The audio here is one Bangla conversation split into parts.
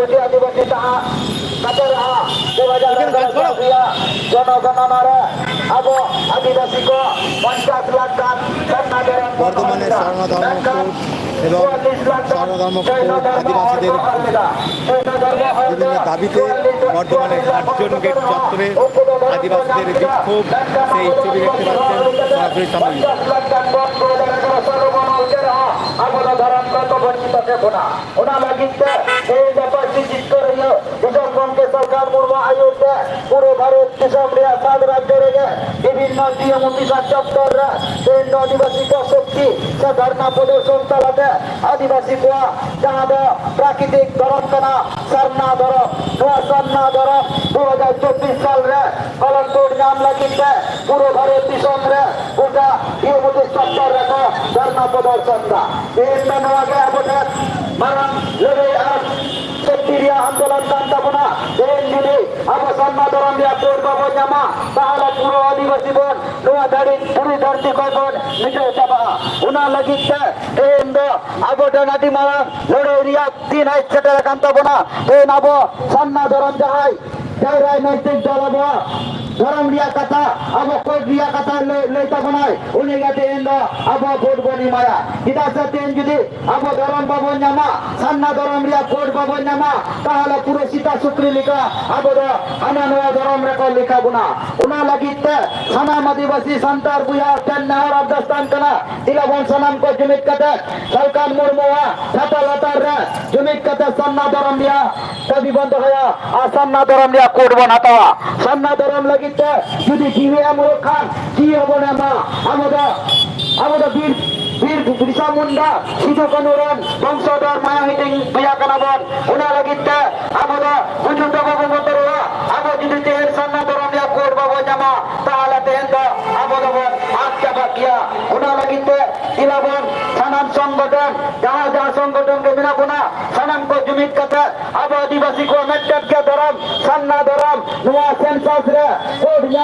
কোটি আদিবাসী তাহা কাছে রাহা যোগাযোগ প্রক্রিয়া জনগণনার আব আদিবাসী পঞ্চাশ লাখ টান সন্নাদের বর্ধমানের স্বর্ণধর্ম কোড এবং স্বর্ণধর্ম কোড আদিবাসীদের বিভিন্ন দাবিতে বর্ধমানের আটজন গেট চত্বরে আদিবাসীদের বিক্ষোভ সেই ছবি দেখতে পাচ্ছেন সরাসরি সামনে। পুরো ভারত দিশম রিয়া সাত রাজ্য রেগে বিভিন্ন নিয়ম অফিসার চত্বর, কেন্দ্র আদিবাসী শক্তি সে ধর্ণা প্রদর্শন চালাতে আদিবাসী কোয়া যাহা দো প্রাকৃতিক ধরম কেনা সরনা ধরম নোয়া সরনা ধরম দু হাজার চব্বিশ সাল রে কলমপুর নাম লাগিতে পুরো ভারত দিশম রে গোটা নিয়ম অফিস চত্বর রেখো ধর্ণা প্রদর্শন রা বিভিন্ন নোয়াকে আবঠে মারাম লড়াই আর সক্রিয় আন্দোলন জানতাবনা এই যদি অবসন্ন ধরন দিয়া করব জামা, তাহলে পুরো আদিবাসী বোন নোয়া দাড়ি পুরি ধরতি কয়বন নিজে যাবা উনা লাগিতে এই আবটা নাটি মারা, লড়াই রিয়া, তিন আইস সেটা কান্তাবনা এই নাব সন্না ধরন যাহাই যাই ᱡᱟᱦᱟᱸᱭ দল ধরম রিয়া কথা আবো কোট রিয়া কথা লইতা বনাই উনি গাতে এন্দ আবো ভোট বনি মায়া। কিতা সতেন যদি আবো ধরম বাবন জামা সান্না ধরম রিয়া কোট বাবন জামা তাহলে পুরো সীতা শুক্রি লিখা আবো আনা নয়া ধরম রেকো লিখা বুনা উনা লাগিতে সানাম আদিবাসী সন্তার বুয়া কেন নাহর আবদাস্তান কানা, তিলাবন সানাম কো জমিত কাতে সরকার মুরমুয়া ছাতা লতার রে, জমিত কাতে সান্না ধরম রিয়া দাবি বন্ধ হয়া, আর সান্না ধরম রিয়া কোট বনাতাওয়া সান্না ধরম লাগিতে যদি জিবে আমর খান, কি হব না, মা? আমাদের আমাদের বীর বীর বিরসা মুন্ডা সিধু কানুরন বংশধর মায়া হিটিং বিয়া কানাবন ওনা লাগিতে আমাদের পর্যন্ত ভগবন্তর আবার যদি তেহের সান্না ধরম ইয়া কোর বাবু জামা, তাহলে তেহেন তো আমাদের হাত চাপা কিয়া ওনা লাগিতে ইলাবন সানাম সংগঠন, যাহা যাহা সংগঠনকে বিনা কোনা সানাম কো জমিত কাতে আবো আদিবাসী কো মেট্টাট ধরম, সান্না ধরম, নোয়া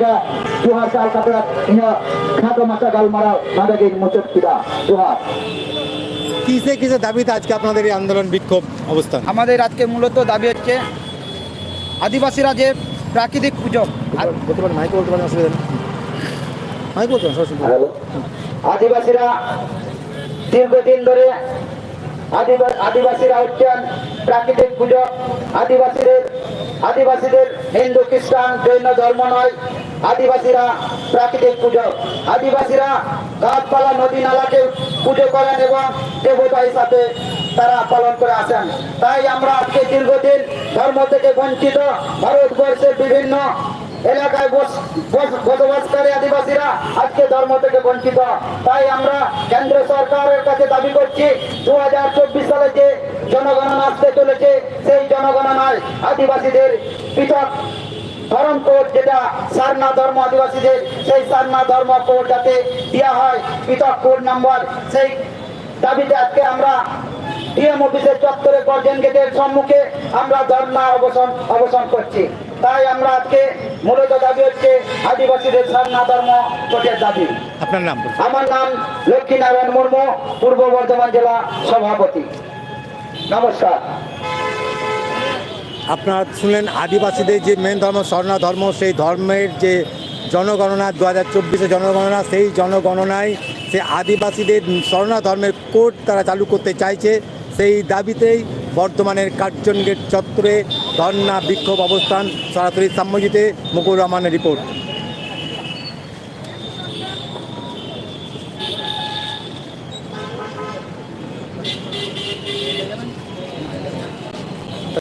Tuhan kata masa Tuhan কিসে কিসে দাবিতে আজকে আপনাদের এই আন্দোলন বিক্ষোভ অবস্থান? আমাদের আজকে মূলত দাবি হচ্ছে আদিবাসীরা যে প্রাকৃতিক পুজো। আদিবাসীরা দীর্ঘদিন ধরে আদিবা- আদিবাসীরা হচ্ছেন প্রাকৃতিক পুজো। আদিবাসীদের আদিবাসীদের হিন্দু খ্রিস্টান জৈন ধর্ম নয়। আদিবাসীরা প্রাকৃতিক পুজো। আদিবাসীরা গাছপালা, নদী, নালাকে পুজো করেন এবং দেবতা হিসাবে তারা পালন করে আসেন। তাই আমরা আজকে দীর্ঘদিন ধর্ম থেকে বঞ্চিত, ভারতবর্ষের বিভিন্ন এলাকায় বস- বস- বসবাসকারী আদিবাসীরা আজকে ধর্ম থেকে বঞ্চিত। তাই আমরা কেন্দ্র সরকারের কাছে দাবি করছি দু হাজার চব্বিশ সালে যে জনগণনা আসতে চলেছে, সেই জনগণনায় আদিবাসীদের পৃথক ধর্ম কোড যেটা সারনা ধর্ম আদিবাসীদের সেই সারনা ধর্ম কোড যাতে দেওয়া হয়। পৃথক কোড নাম্বার সেই দাবিতে আজকে আমরা ডিএম অফিসের চত্বরে গর্জন গেটের সম্মুখে আমরা ধর্ণা অবসান অবসান করছি। তাই আমরা আজকে মূলত দাবি হচ্ছে আদিবাসীদের সারনা ধর্ম কোটের দাবি। আপনার নাম। আমার নাম লক্ষ্মীনারায়ণ মুর্মু পূর্ব বর্ধমান জেলা সভাপতি। নমস্কার। আপনারা শুনলেন আদিবাসীদের যে মেন ধর্ম, স্বর্ণা ধর্ম, সেই ধর্মের যে জনগণনা দু হাজার চব্বিশে জনগণনা, সেই জনগণনায় সে আদিবাসীদের স্বর্ণা ধর্মের কোর্ট তারা চালু করতে চাইছে। সেই দাবিতেই বর্তমানের কার্জন গেট চত্বরে ধর্ণা বিক্ষোভ অবস্থান, সরাসরি সাম্যজিতে মুকুর রহমানের রিপোর্ট।